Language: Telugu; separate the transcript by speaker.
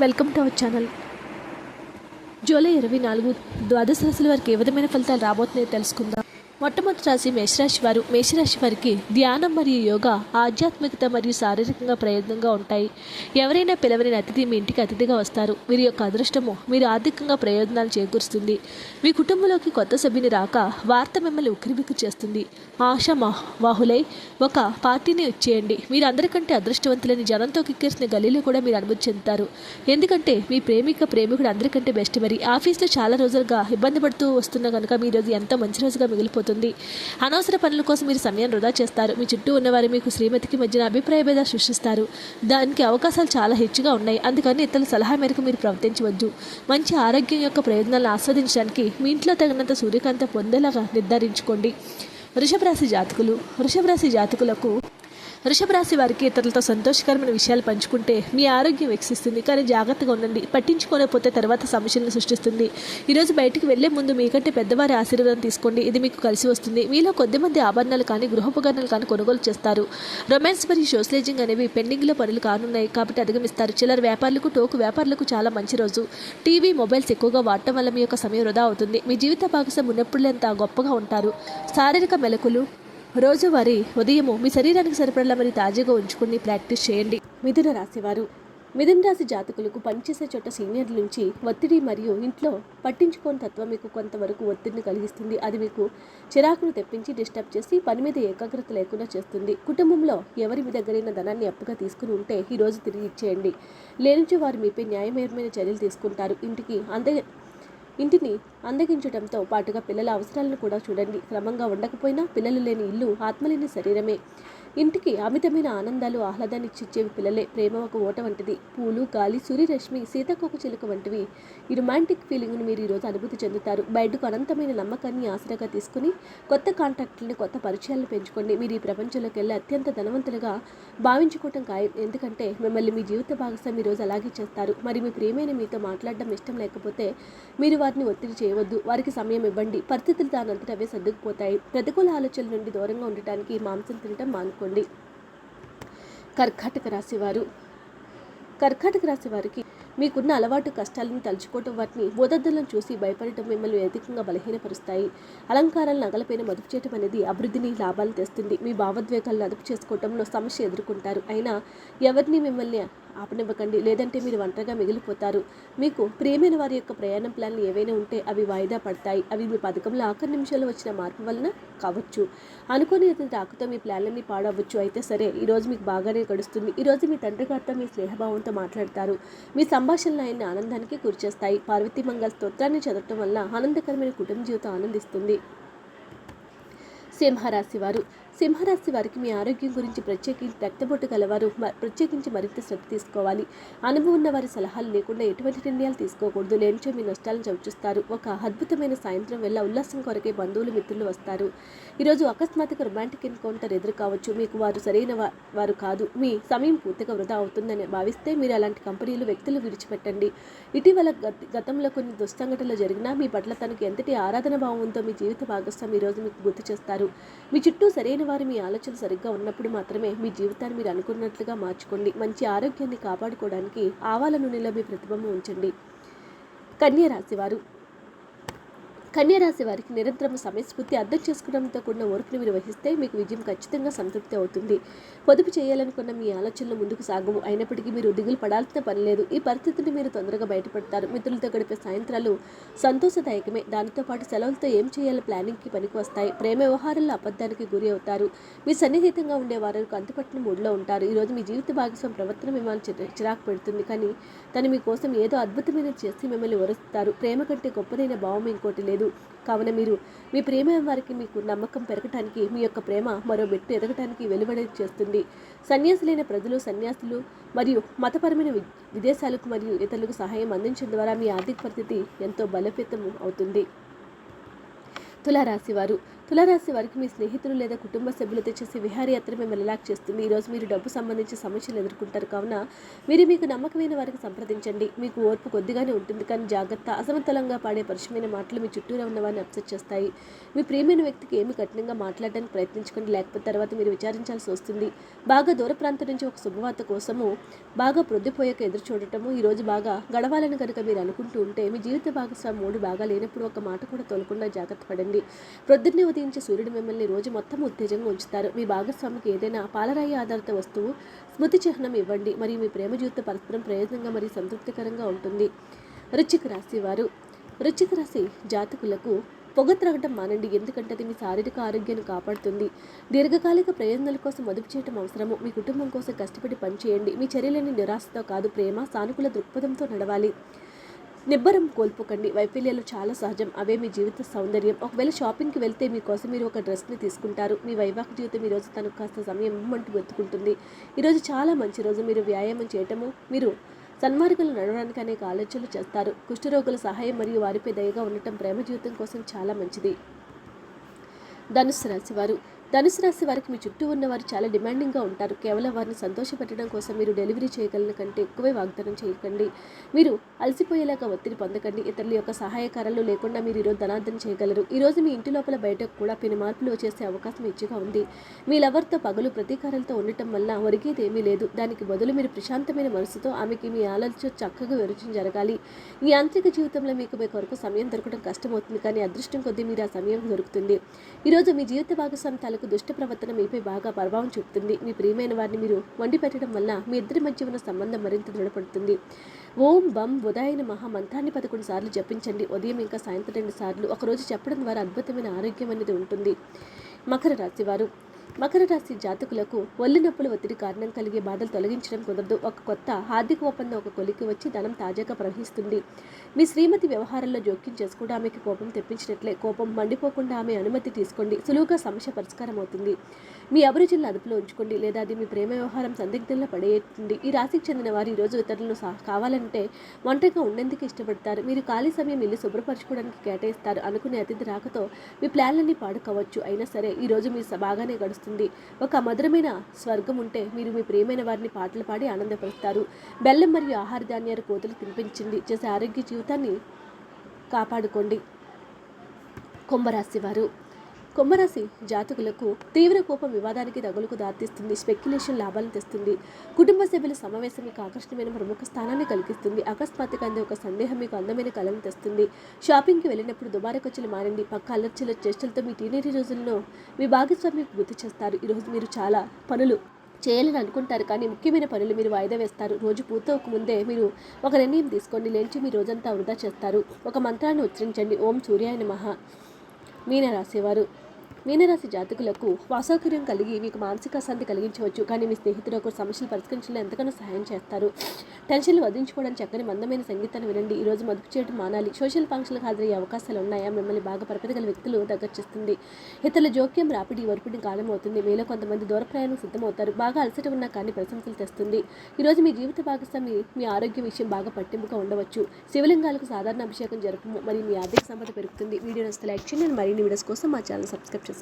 Speaker 1: Welcome to our channel. July ఇరవై నాలుగు ద్వాదశ రాశుల వారికి ఏ విధమైన ఫలితాలు రాబోతున్నాయో తెలుసుకుందాం. మొట్టమొదటి రాశి మేషరాశి వారు మేషరాశి వారికి ధ్యానం మరియు యోగా ఆధ్యాత్మికత మరియు శారీరకంగా ప్రయోజనంగా ఉంటాయి. ఎవరైనా పిలవని అతిథి మీ ఇంటికి అతిథిగా వస్తారు. వీరి యొక్క అదృష్టము మీరు ఆర్థికంగా ప్రయోజనాలు చేకూరుస్తుంది. మీ కుటుంబంలోకి కొత్త సభ్యుని రాక వార్త మిమ్మల్ని ఉక్కిరిబిక్కి చేస్తుంది. ఆశ వాహులై ఒక పార్టీని ఇచ్చేయండి. మీరు అందరికంటే అదృష్టవంతులని జనంతో కిక్కేసిన గలీలో కూడా మీరు అనుభూతి చెందుతారు. ఎందుకంటే మీ ప్రేమిక ప్రేమికుడు అందరికంటే బెస్ట్. మరి ఆఫీస్లో చాలా రోజులుగా ఇబ్బంది పడుతూ వస్తున్న కనుక మీ రోజు ఎంతో మంచి రోజుగా మిగిలిపోతుంది అనవసర పనుల కోసం మీరు సమయం వృధా చేస్తారు. మీ చుట్టూ ఉన్నవారు మీకు శ్రీమతికి మధ్యన అభిప్రాయ భేదాలు సృష్టిస్తారు. దానికి అవకాశాలు చాలా హెచ్చుగా ఉన్నాయి. అందుకని ఇతరుల సలహా మేరకు మీరు ప్రవర్తించవద్దు. మంచి ఆరోగ్యం యొక్క ప్రయోజనాలను ఆస్వాదించడానికి మీ ఇంట్లో తగినంత సూర్యకాంత పొందేలాగా నిర్ధారించుకోండి. వృషభరాశి జాతకులు వృషభరాశి జాతకులకు వృషభ రాశి వారికి ఇతరులతో సంతోషకరమైన విషయాలు పంచుకుంటే మీ ఆరోగ్యం వికసిస్తుంది కానీ జాగ్రత్తగా ఉండండి. పట్టించుకోకపోతే తర్వాత సమస్యలను సృష్టిస్తుంది. ఈరోజు బయటికి వెళ్ళే ముందు మీకంటే పెద్దవారి ఆశీర్వాదం తీసుకోండి. ఇది మీకు కలిసి వస్తుంది. మీలో కొద్దిమంది ఆభరణాలు కానీ గృహోపకరణాలు కానీ కొనుగోలు చేస్తారు. రొమాన్స్ మరియు సోషలైజింగ్ అనేవి పెండింగ్లో పనులు కానున్నాయి కాబట్టి అధిగమిస్తారు. చిల్లర వ్యాపారులకు టోకు వ్యాపారులకు చాలా మంచి రోజు. టీవీ మొబైల్స్ ఎక్కువగా వాడటం వల్ల మీ యొక్క సమయం వృధా అవుతుంది. మీ జీవిత భాగస్వామి ఉన్నప్పుడంతా గొప్పగా ఉంటారు. శారీరక మెలకులు రోజువారీ ఉదయము మీ శరీరానికి సరిపడలా మరి తాజాగా ఉంచుకుని ప్రాక్టీస్ చేయండి. మిథున రాశివారు. మిథున రాశి జాతకులకు పనిచేసే చోట సీనియర్ల నుంచి ఒత్తిడి మరియు ఇంట్లో పట్టించుకోని తత్వం మీకు కొంతవరకు ఒత్తిడిని కలిగిస్తుంది. అది మీకు చిరాకును తెప్పించి డిస్టర్బ్ చేసి పని మీద ఏకాగ్రత లేకుండా చేస్తుంది. కుటుంబంలో ఎవరి మీ దగ్గరైన ధనాన్ని అప్పుగా తీసుకుని ఉంటే ఈరోజు తిరిగి ఇచ్చేయండి. లేనిచో వారు మీపై న్యాయమయమైన చర్యలు తీసుకుంటారు. ఇంటికి అంతే ఇంటిని అందగించడంతో పాటుగా పిల్లల అవసరాలను కూడా చూడండి. క్రమంగా ఉండకపోయినా పిల్లలు లేని ఇల్లు ఆత్మలేని శరీరమే. ఇంటికి అమితమైన ఆనందాలు ఆహ్లాదాన్ని ఇచ్చేవి పిల్లలే ప్రేమ ఒక ఓట వంటిది. పూలు గాలి సూర్యరశ్మి సీతాకోక చిలుక వంటివి. ఈ రొమాంటిక్ ఫీలింగ్ను మీరు ఈరోజు అనుభూతి చెందుతారు. బయటకు అనంతమైన నమ్మకాన్ని ఆసరాగా తీసుకుని కొత్త కాంటాక్ట్లను కొత్త పరిచయాలను పెంచుకోండి. మీరు ఈ ప్రపంచంలోకి వెళ్ళి అత్యంత ధనవంతులుగా భావించుకోవటం ఖాయం. ఎందుకంటే మిమ్మల్ని మీ జీవిత భాగస్వామి ఈ రోజు అలాగే చేస్తారు. మరి మీ ప్రేమైన మీతో మాట్లాడడం ఇష్టం లేకపోతే మీరు వారిని ఒత్తిడి చేయవద్దు. వారికి సమయం ఇవ్వండి. పరిస్థితులు దానంతట అవే సర్దుకుపోతాయి. ప్రతికూల ఆలోచనల నుండి దూరంగా ఉండటానికి మాంసం తినటం మానుకోండి. కర్కాటక రాశి వారు. కర్కాటక రాశి వారికి మీకున్న అలవాటు కష్టాలను తలుచుకోవటం వాటిని బోధద్దులను చూసి భయపడటం మిమ్మల్ని అధికంగా బలహీనపరుస్తాయి. అలంకారాలను నగలపైన మదుపు చేయటం అనేది అభివృద్ధిని లాభాలు తెస్తుంది. మీ భావోద్వేగాలను అదుపు చేసుకోవటంలో సమస్య ఎదుర్కొంటారు. అయినా ఎవరిని మిమ్మల్ని ఆపనివ్వకండి. లేదంటే మీరు ఒంటరిగా మిగిలిపోతారు. మీకు ప్రియమైన వారి యొక్క ప్రయాణం ప్లాన్లు ఏవైనా ఉంటే అవి వాయిదా పడతాయి. అవి మీ పథకంలో ఆఖరి నిమిషాల్లో వచ్చిన మార్పు వలన కావచ్చు. అనుకోని అతని రాకతో మీ ప్లాన్లన్నీ పాడవచ్చు అయితే సరే ఈరోజు మీకు బాగానే గడుస్తుంది. ఈరోజు మీ తండ్రి గారితో మీ స్నేహభావంతో మాట్లాడతారు. మీ సంభాషణలు ఆయన్ని ఆనందానికి గురిచేస్తాయి. పార్వతీ మంగళ స్తోత్రాన్ని చదవటం వల్ల ఆనందకరమైన కుటుంబ జీవితం ఆనందిస్తుంది. సింహరాశి వారు సింహరాశి వారికి మీ ఆరోగ్యం గురించి ప్రత్యేకించి రక్తపోటు గలవారు ప్రత్యేకించి మరింత శ్రద్ధ తీసుకోవాలి. అనుభవం ఉన్న వారి సలహాలు లేకుండా ఎటువంటి నిర్ణయాలు తీసుకోకూడదు. లేనిచో మీ నష్టాలను చవిచూస్తారు. ఒక అద్భుతమైన సాయంత్రం వల్ల ఉల్లాసం కొరకే బంధువులు మిత్రులు వస్తారు. ఈరోజు అకస్మాత్తుగా రొమాంటిక్ ఎన్కౌంటర్ ఎదురు కావచ్చు మీకు వారు సరైన వారు కాదు. మీ సమయం పూర్తిగా వృధా అవుతుందని భావిస్తే మీరు అలాంటి కంపెనీలు వ్యక్తులు విడిచిపెట్టండి. ఇటీవల గత- గతంలో కొన్ని దుస్సంఘటనలు జరిగినా మీ పట్ల తనకు ఎంతటి ఆరాధన భావం ఉందో మీ జీవిత భాగస్వామి ఈ రోజు మీకు గుర్తు చేస్తారు. మీ చుట్టూ సరైన వారు మీ ఆలోచన సరిగ్గా ఉన్నప్పుడు మాత్రమే మీ జీవితాన్ని మీరు అనుకున్నట్లుగా మార్చుకోండి. మంచి ఆరోగ్యాన్ని కాపాడుకోవడానికి ఆవాల నూనెలో మీ ప్రతిబింబం ఉంచండి. కన్య రాశివారు కన్యరాశి వారికి నిరంతరం సమయస్ఫూర్తి అర్థం చేసుకోవడంతో కూడిన ఓర్పుని మీరు వహిస్తే మీకు విజయం ఖచ్చితంగా సంతృప్తి అవుతుంది. పొదుపు చేయాలనుకున్న మీ ఆలోచనలు ముందుకు సాగవు. అయినప్పటికీ మీరు దిగులు పడాల్సిన పని లేదు. ఈ పరిస్థితిని మీరు తొందరగా బయటపడతారు. మిత్రులతో గడిపే సాయంత్రాలు సంతోషదాయకమే. దానితో పాటు సెలవులతో ఏం చేయాలో ప్లానింగ్కి పనికి వస్తాయి. ప్రేమ వ్యవహారాల్లో అబద్ధానికి గురి అవుతారు. మీ సన్నిహితంగా ఉండే వారు అంతుపట్టిన మూడ్లో ఉంటారు. ఈరోజు మీ జీవిత భాగస్వామి ప్రవర్తన మిమ్మల్ని చిరాకు పెడుతుంది. కానీ తను మీకోసం ఏదో అద్భుతమైన చేసి మిమ్మల్ని వరుస్తారు. ప్రేమ కంటే గొప్పదైన భావం ఇంకోటి లేదు. కావున మీరు మీ ప్రేమ వారికి మీకు నమ్మకం పెరగటానికి మీ యొక్క ప్రేమ మరో మెట్టు ఎదగటానికి వెలువడి చేస్తుంది. సన్యాసులైన ప్రజలు సన్యాసులు మరియు మతపరమైన వి- విదేశాలకు మరియు ఇతరులకు సహాయం అందించడం ద్వారా మీ ఆర్థిక పరిస్థితి ఎంతో బలోపేతం అవుతుంది. తులారాశివారు తులారాశి వారికి మీ స్నేహితులు లేదా కుటుంబ సభ్యులతో చేసే విహారయాత్ర మిమ్మల్ని రిలాక్ చేస్తుంది. ఈరోజు మీరు డబ్బు సంబంధించిన సమస్యలు ఎదుర్కొంటారు కావున మీరు మీకు నమ్మకమైన వారికి సంప్రదించండి. మీకు ఓర్పు కొద్దిగానే ఉంటుంది కానీ జాగ్రత్త అసమతలంగా పాడే పరుషమైన మాటలు మీ చుట్టూరా ఉన్న వారిని అప్సెట్ చేస్తాయి. మీ ప్రియమైన వ్యక్తికి ఏమి కఠినంగా మాట్లాడడానికి ప్రయత్నించుకోండి. లేకపోతే తర్వాత మీరు విచారించాల్సి వస్తుంది. బాగా దూర ప్రాంతం నుంచి ఒక శుభవార్త కోసము బాగా ప్రొద్దుపోయాక ఎదురు చూడటము ఈరోజు బాగా గడవాలని కనుక మీరు అనుకుంటూ ఉంటే మీ జీవిత భాగస్వామి మూడు బాగా లేనప్పుడు ఒక మాట కూడా తోలకుండా జాగ్రత్త పడండి. ప్రొద్దున్నే ఉదయించే సూర్యుడు మిమ్మల్ని రోజు మొత్తం ఉత్తేజంగా ఉంచుతారు. మీ భాగస్వామికి ఏదైనా పాలరాయి ఆధారిత వస్తువు స్మృతి చిహ్నం ఇవ్వండి. మరియు మీ ప్రేమ జీవితం పరస్పరం ప్రయోజనంగా మరియు సంతృప్తికరంగా ఉంటుంది. రుచిక రాశి వారు. రుచిక రాశి జాతకులకు పొగ త్రాగటం మానండి. ఎందుకంటే అది మీ శారీరక ఆరోగ్యాన్ని కాపాడుతుంది. దీర్ఘకాలిక ప్రయోజనాల కోసం మదుపు చేయటం అవసరము. మీ కుటుంబం కోసం కష్టపడి పనిచేయండి మీ చర్యలని నిరాశతో కాదు ప్రేమ సానుకూల దృక్పథంతో నడవాలి. నిబ్బరం కోల్పోకండి. వైఫల్యాలు చాలా సహజం. అవే మీ జీవిత సౌందర్యం. ఒకవేళ షాపింగ్కి వెళ్తే మీకోసం మీరు ఒక డ్రెస్ని తీసుకుంటారు. మీ వైవాహిక జీవితం ఈరోజు తనకు కాస్త సమయం ఇమ్మంటూ వెతుకుంటుంది. ఈరోజు చాలా మంచి రోజు. మీరు వ్యాయామం చేయటము మీరు సన్మార్గులు నడవడానికి అనేక ఆలోచనలు చేస్తారు. కుష్ఠరోగుల సహాయం మరియు వారిపై దయగా ఉండటం ప్రేమ జీవితం కోసం చాలా మంచిది. ధనుసు రాశివారు ధనుసు రాశి వారికి మీ చుట్టూ ఉన్నవారు చాలా డిమాండింగ్గా ఉంటారు. కేవలం వారిని సంతోషపెట్టడం కోసం మీరు డెలివరీ చేయగలిగిన కంటే ఎక్కువే వాగ్దానం చేయకండి. మీరు అలసిపోయేలాగా ఒత్తిడి పొందకండి. ఇతరుల యొక్క సహాయకారాలు లేకుండా మీరు ఈరోజు ధనార్థం చేయగలరు. ఈరోజు మీ ఇంటి లోపల బయటకు కూడా పెను మార్పులు వచ్చేసే అవకాశం ఇచ్చిగా ఉంది. మీ లవర్తో పగలు ప్రతీకారాలతో ఉండటం వల్ల ఒరిగేది ఏమీ లేదు. దానికి బదులు మీరు ప్రశాంతమైన మనసుతో ఆమెకి మీ ఆలోచన చక్కగా వివరించడం జరగాలి. ఈ యాంత్రిక జీవితంలో మీకు మీ కొరకు సమయం దొరకడం కష్టమవుతుంది. కానీ అదృష్టం కొద్దీ మీరు ఆ సమయం దొరుకుతుంది. ఈరోజు మీ జీవిత భాగస్వామి తాలూకు దుష్ట ప్రవర్తన మీపై బాగా ప్రభావం చూపుతుంది. మీ ప్రియమైన వారిని మీరు వండి పెట్టడం వల్ల మీ ఇద్దరి మధ్య ఉన్న సంబంధం మరింత దృఢపడుతుంది. ఓం బం ఉదాయన మహామంత్రాన్ని పదకొండు సార్లు జపించండి. ఉదయం ఇంకా సాయంత్రం రెండు సార్లు. ఒకరోజు చెప్పడం ద్వారా అద్భుతమైన ఆరోగ్యం అనేది ఉంటుంది. మకర రాశి వారు మకర రాశి జాతకులకు ఒళ్ళు నొప్పుల ఒత్తిడి కారణం కలిగే బాధలు తొలగించడం కుదరదు. ఒక కొత్త ఆర్థిక ఒప్పందం ఒక కొలికి వచ్చి ధనం తాజాగా ప్రవహిస్తుంది. మీ శ్రీమతి వ్యవహారంలో జోక్యం చేసుకుంటూ ఆమెకి కోపం తెప్పించినట్లే. కోపం మండిపోకుండా ఆమె అనుమతి తీసుకోండి. సులువుగా సమస్య పరిష్కారం అవుతుంది. మీ అభిరుచులను అదుపులో ఉంచుకోండి. లేదా అది మీ ప్రేమ వ్యవహారం సందిగ్ధంలో పడేస్తుంది ఈ రాశికి చెందిన వారు ఈరోజు ఇతరులను కావాలంటే ఒంటరిగా ఉండేందుకు ఇష్టపడతారు. మీరు ఖాళీ సమయం ఇల్లు శుభ్రపరచుకోవడానికి కేటాయిస్తారు. అనుకునే అతిథి రాకతో మీ ప్లాన్లన్నీ పాడుకోవచ్చు. అయినా సరే ఈరోజు మీరు బాగానే గడుస్తుంది ఒక మధురమైన స్వర్గం ఉంటే మీరు మీ ప్రియమైన వారిని పాటలు పాడి ఆనందపరుస్తారు. బెల్లం మరియు ఆహార ధాన్యాలు కోతలు తినిపించింది. చేసే ఆరోగ్య జీవితాన్ని కాపాడుకోండి. కుంభరాశి వారు. కుంభరాశి జాతకులకు తీవ్ర కోపం వివాదానికి తగులుకు దారితీస్తుంది. స్పెక్యులేషన్ లాభాలను తెస్తుంది. కుటుంబ సభ్యుల సమావేశం మీకు ఆకర్షణమైన ప్రముఖ స్థానాన్ని కలిగిస్తుంది. అకస్మాత్తుగా అందే ఒక సందేహం మీకు అందమైన కళను తెస్తుంది. షాపింగ్కి వెళ్ళినప్పుడు దుబారా ఖర్చులు మారండి పక్క అలర్చల చేష్టలతో మీ టీనేజీ రోజుల్లో మీ భాగస్వామికి గుర్తు చేస్తారు. ఈరోజు మీరు చాలా పనులు చేయాలని అనుకుంటారు. కానీ ముఖ్యమైన పనులు మీరు వాయిదా వేస్తారు. రోజు పూర్తవకముందే మీరు ఒక నిర్ణయం తీసుకోండి. లేచి మీ రోజంతా వృధా చేస్తారు. ఒక మంత్రాన్ని ఉచ్చరించండి. ఓం సూర్యాయ నమః. మీనరాశివారు. మీనరాశి జాతకులకు అసౌకర్యం కలిగి మీకు మానసిక అశాంతి కలిగించవచ్చు. కానీ మీ స్నేహితులకు సమస్యలు పరిష్కరించడంలో ఎంతగానో సహాయం చేస్తారు. టెన్షన్లు వదిలించుకోవడానికి చక్కని మందమైన సంగీతాన్ని వినండి. ఈ రోజు మదుపు చేయడం మానాలి. సోషల్ ఫంక్షన్లకు హాజరయ్యే అవకాశాలు ఉన్నాయా? మిమ్మల్ని బాగా పరిపెదగల వ్యక్తులు దగ్గర చేస్తుంది. ఇతరుల జోక్యం రాపిడి వరపిడి కాలం అవుతుంది మీలో కొంతమంది దూర ప్రయాణం సిద్ధమవుతారు. బాగా అలసట ఉన్నా కానీ ప్రశంసలు తెస్తుంది. ఈరోజు మీ జీవిత భాగస్వామి మీ ఆరోగ్య విషయం బాగా పట్టింపుగా ఉండవచ్చు. శివలింగాలకు సాధారణ అభిషేకం జరపము. మరియు మీ ఆర్థిక సంపద పెరుగుతుంది. వీడియో నచ్చితే లైక్ చేయండి. మరిన్ని వీడియోస్ కోసం మా ఛానల్ సబ్స్క్రైబ్ చేసుకోండి.